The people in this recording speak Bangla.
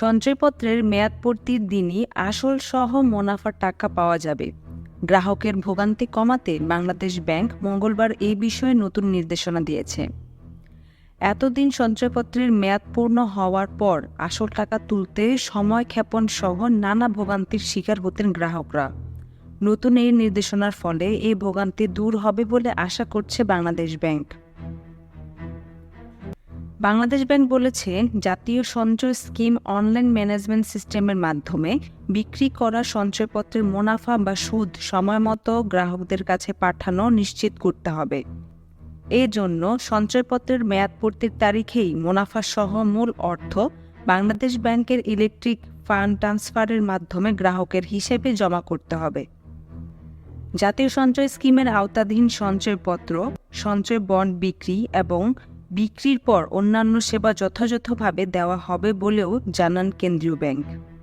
সঞ্চয়পত্রের মেয়াদ মেয়াদপূর্তির দিনই আসল সহ মুনাফার টাকা পাওয়া যাবে। গ্রাহকের ভোগান্তি কমাতে বাংলাদেশ ব্যাংক মঙ্গলবার এই বিষয়ে নতুন নির্দেশনা দিয়েছে। এতদিন সঞ্চয়পত্রের মেয়াদ পূর্ণ হওয়ার পর আসল টাকা তুলতে সময় ক্ষেপণ সহ নানা ভোগান্তির শিকার হতেন গ্রাহকরা। নতুন এই নির্দেশনার ফলে এই ভোগান্তি দূর হবে বলে আশা করছে বাংলাদেশ ব্যাংক। বাংলাদেশ ব্যাংক বলেছে, জাতীয় সঞ্চয় স্কিম অনলাইন ম্যানেজমেন্ট সিস্টেমের মাধ্যমে বিক্রি করা সঞ্চয়পত্রের মুনাফা বা সুদ সময়মতো গ্রাহকদের কাছে পাঠানো নিশ্চিত করতে হবে। এর জন্য সঞ্চয়পত্রের মেয়াদপূর্তির তারিখেই মুনাফা সহ মূল অর্থ বাংলাদেশ ব্যাংকের ইলেকট্রিক ফান্ড ট্রান্সফারের মাধ্যমে গ্রাহকের হিসেবে জমা করতে হবে। জাতীয় সঞ্চয় স্কিমের আওতাধীন সঞ্চয়পত্র, সঞ্চয় বন্ড বিক্রি এবং বিক্রির পর অন্যান্য সেবা যথাযথভাবে দেওয়া হবে বলেও জানান কেন্দ্রীয় ব্যাংক।